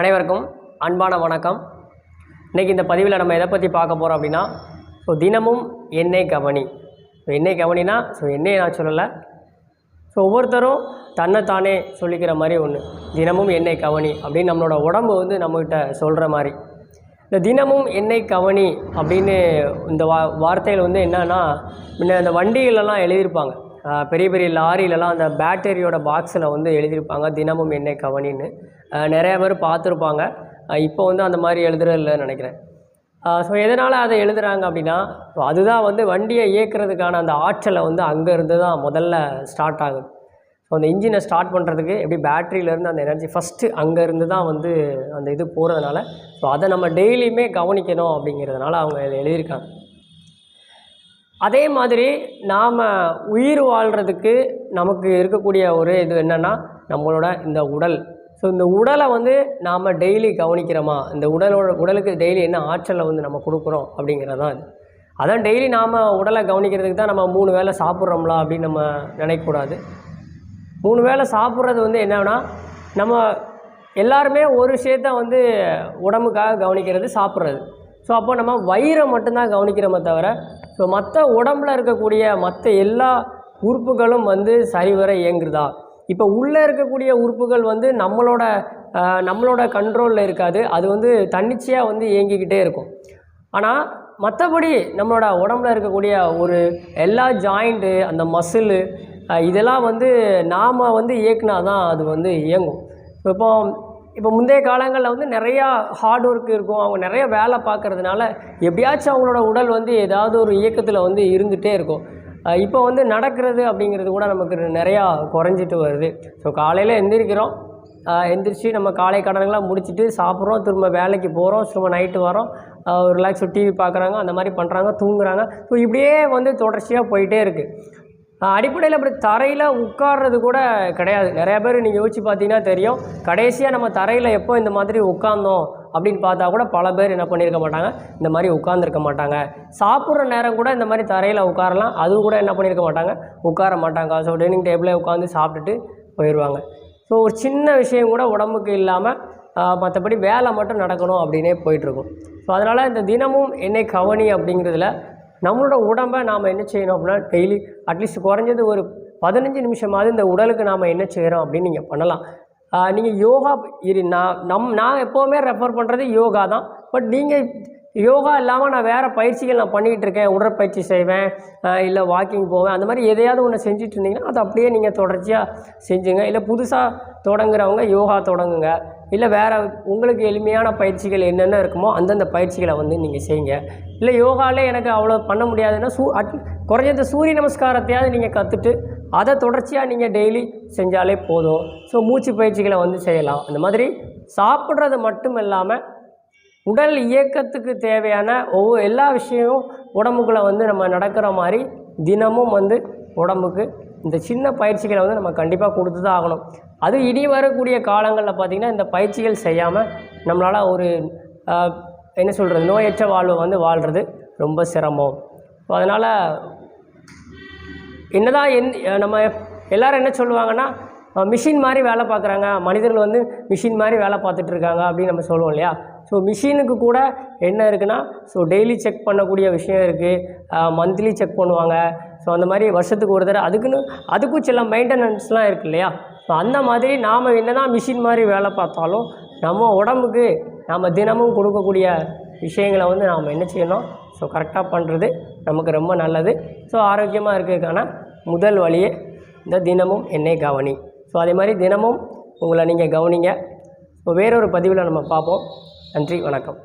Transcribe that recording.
அனைவருக்கும் அன்பான வணக்கம். இன்றைக்கி இந்த பதிவில் நம்ம எதை பற்றி பார்க்க போகிறோம் அப்படின்னா ஸோ தினமும் எண்ணெய் கவனி. ஸோ எண்ணெய் கவனினா ஸோ எண்ணெய் நான் சொல்லலை. ஸோ ஒவ்வொருத்தரும் தன்னைத்தானே சொல்லிக்கிற மாதிரி ஒன்று தினமும் எண்ணெய் கவனி அப்படின்னு நம்மளோட உடம்பு வந்து நம்மகிட்ட சொல்கிற மாதிரி. இந்த தினமும் எண்ணெய் கவனி அப்படின்னு இந்த வா வார்த்தையில் வந்து என்னென்னா முன்ன இந்த வண்டிகளெல்லாம் எழுதியிருப்பாங்க. பெரிய பெரிய லாரியிலலாம் அந்த பேட்டரியோட பாக்ஸில் வந்து எழுதியிருப்பாங்க தினமும் எண்ணெய் கவனின்னு. நிறைய பேர் பார்த்துருப்பாங்க. இப்போ வந்து அந்த மாதிரி எழுதுறதில்லன்னு நினைக்கிறேன். ஸோ எதனால் அதை எழுதுகிறாங்க அப்படின்னா ஸோ அதுதான் வந்து வண்டியை இயக்குறதுக்கான அந்த ஆற்றலை வந்து அங்கேருந்து தான் முதல்ல ஸ்டார்ட் ஆகுது. ஸோ அந்த இன்ஜினை ஸ்டார்ட் பண்ணுறதுக்கு எப்படி பேட்டரியிலேருந்து அந்த எனர்ஜி ஃபஸ்ட்டு அங்கேருந்து தான் வந்து அந்த இது போகிறதுனால ஸோ அதை நம்ம டெய்லியுமே கவனிக்கணும் அப்படிங்கிறதுனால அவங்க இதை எழுதியிருக்காங்க. அதே மாதிரி நாம் உயிர் வாழ்கிறதுக்கு நமக்கு இருக்கக்கூடிய ஒரு இது என்னென்னா நம்மளோட இந்த உடல். ஸோ இந்த உடலை வந்து நாம் டெய்லி கவனிக்கிறோமா? இந்த உடலோட உடலுக்கு டெய்லி என்ன ஆற்றலை வந்து நம்ம கொடுக்குறோம் அப்படிங்கிறது தான் அது அதான் டெய்லி நாம் உடலை கவனிக்கிறதுக்கு தான் நம்ம மூணு வேளை சாப்பிட்றோம்ல அப்படின்னு நம்ம நினைக்கக்கூடாது. மூணு வேளை சாப்பிட்றது வந்து என்னன்னா நம்ம எல்லாருமே ஒரு விஷயத்த வந்து உடம்புக்காக கவனிக்கிறது சாப்பிட்றது. ஸோ அப்போ நம்ம வயிறை மட்டும்தான் கவனிக்கிறோமே தவிர ஸோ மற்ற உடம்புல இருக்கக்கூடிய மற்ற எல்லா உறுப்புகளும் வந்து சரிவர இயங்குறதா? இப்போ உள்ளே இருக்கக்கூடிய உறுப்புகள் வந்து நம்மளோட நம்மளோட கண்ட்ரோலில் இருக்காது. அது வந்து தன்னிச்சையாக வந்து இயங்கிக்கிட்டே இருக்கும். ஆனால் மற்றபடி நம்மளோட உடம்புல இருக்கக்கூடிய ஒரு எல்லா ஜாயிண்ட்டு அந்த மசிலு இதெல்லாம் வந்து நாம் வந்து இயக்குனா தான் அது வந்து இயங்கும். இப்போ இப்போ முந்தைய காலங்களில் வந்து நிறையா ஹார்ட் ஒர்க் இருக்கும். அவங்க நிறைய வேலை பார்க்குறதுனால எப்படியாச்சும் அவங்களோட உடல் வந்து ஏதாவது ஒரு இயக்கத்தில் வந்து இருந்துகிட்டே இருக்கும். இப்போ வந்து நடக்கிறது அப்படிங்கிறது கூட நமக்கு நிறையா குறைஞ்சிட்டு வருது. ஸோ காலையில் எந்திரிக்கிறோம். எந்திரிச்சு நம்ம காலை கடன்கள்லாம் முடிச்சுட்டு சாப்பிட்றோம். திரும்ப வேலைக்கு போகிறோம் திரும்ப நைட்டு வரோம். ரிலாக்ஸ் டிவி பார்க்குறாங்க அந்த மாதிரி பண்ணுறாங்க தூங்குறாங்க. ஸோ இப்படியே வந்து தொடர்ச்சியாக போயிட்டே இருக்குது அடிப்படையில் அப்படி தரையில் உட்கார்றது கூட கிடையாது. நிறைய பேர் நீங்கள் யோசிச்சு பார்த்தீங்கன்னா தெரியும். கடைசியாக நம்ம தரையில் எப்போ இந்த மாதிரி உட்காந்தோம் அப்படின்னு பார்த்தா கூட பல பேர் என்ன பண்ணியிருக்க மாட்டாங்க இந்த மாதிரி உட்காந்துருக்க மாட்டாங்க. சாப்பிட்ற நேரம் கூட இந்த மாதிரி தரையில் உட்காரலாம் அது கூட என்ன பண்ணியிருக்க மாட்டாங்க உட்கார மாட்டாங்க. ஸோ டைனிங் டேபிளே உட்காந்து சாப்பிட்டுட்டு போயிடுவாங்க. ஸோ ஒரு சின்ன விஷயம் கூட உடம்புக்கு இல்லாமல் மற்றபடி வேலை மட்டும் நடக்கணும் அப்படின்னே போயிட்டுருக்கும். ஸோ அதனால் இந்த தினமும் என்னை கவனி அப்படிங்கிறதுல நம்மளோட உடம்பை நாம் என்ன செய்யணும் அப்படின்னா டெய்லி அட்லீஸ்ட் குறைஞ்சது ஒரு பதினஞ்சு நிமிஷமாவது இந்த உடலுக்கு நாம் என்ன செய்கிறோம் அப்படின்னு நீங்கள் பண்ணலாம். நீங்கள் யோகா இரு நான் நம் நான் எப்போவுமே ரெஃபர் பண்ணுறது யோகா தான். பட் நீங்கள் யோகா இல்லாமல் நான் வேறு பயிற்சிகள் நான் பண்ணிகிட்டு இருக்கேன். உடற்பயிற்சி செய்வேன். இல்லை வாக்கிங் போவேன். அந்த மாதிரி எதையாவது ஒன்று செஞ்சுட்டு இருந்தீங்கன்னா அதை அப்படியே நீங்கள் தொடர்ச்சியாக செஞ்சுங்க. இல்லை புதுசாக தொடங்குறவங்க யோகா தொடங்குங்க. இல்லை வேறு உங்களுக்கு எளிமையான பயிற்சிகள் என்னென்ன இருக்குமோ அந்தந்த பயிற்சிகளை வந்து நீங்கள் செய்யுங்க. இல்லை யோகாவில் எனக்கு அவ்வளோ பண்ண முடியாதுன்னா சூ அட் குறைஞ்சது சூரிய நமஸ்காரத்தையாவது நீங்கள் கற்றுட்டு அதை தொடர்ச்சியாக நீங்கள் டெய்லி செஞ்சாலே போதும். ஸோ மூச்சு பயிற்சிகளை வந்து செய்யலாம். அந்த மாதிரி சாப்பிட்றது மட்டும் இல்லாமல் உடல் இயக்கத்துக்கு தேவையான ஒவ்வொரு எல்லா விஷயமும் உடம்புக்குள்ளே வந்து நம்ம நடக்கிற மாதிரி தினமும் வந்து உடம்புக்கு இந்த சின்ன பயிற்சிகளை வந்து நம்ம கண்டிப்பாக கொடுத்து தான் ஆகணும். அது இனி வரக்கூடிய காலங்களில் பார்த்திங்கன்னா இந்த பயிற்சிகள் செய்யாமல் நம்மளால் ஒரு என்ன சொல்கிறது நோயற்ற வாழ்வை வந்து வாழ்கிறது ரொம்ப சிரமம். அதனால் என்னதான் என் நம்ம எல்லாரும் என்ன சொல்லுவாங்கன்னா மிஷின் மாதிரி வேலை பார்க்குறாங்க. மனிதர்கள் வந்து மிஷின் மாதிரி வேலை பார்த்துட்டு இருக்காங்க அப்படின்னு நம்ம சொல்லுவோம் இல்லையா? ஸோ மிஷினுக்கு கூட என்ன இருக்குன்னா ஸோ டெய்லி செக் பண்ணக்கூடிய விஷயம் இருக்குது மந்த்லி செக் பண்ணுவாங்க. ஸோ அந்த மாதிரி வருஷத்துக்கு ஒரு தடவை அதுக்குன்னு அதுக்கும் சில மெயின்டெனன்ஸ்லாம் இருக்கு இல்லையா? ஸோ அந்த மாதிரி நாம் என்னதான் மிஷின் மாதிரி வேலை பார்த்தாலும் நம்ம உடம்புக்கு நம்ம தினமும் கொடுக்கக்கூடிய விஷயங்களை வந்து நாம் என்ன செய்யணும்? ஸோ கரெக்டாக பண்ணுறது நமக்கு ரொம்ப நல்லது. ஸோ ஆரோக்கியமாக இருக்கிறதுக்கான முதல் வழியே இந்த தினமும் என்னை கவனி. ஸோ அதே மாதிரி தினமும் உங்களை நீங்கள் கவனிங்க. ஸோ வேறொரு பதிவில் நம்ம பார்ப்போம். நன்றி வணக்கம்.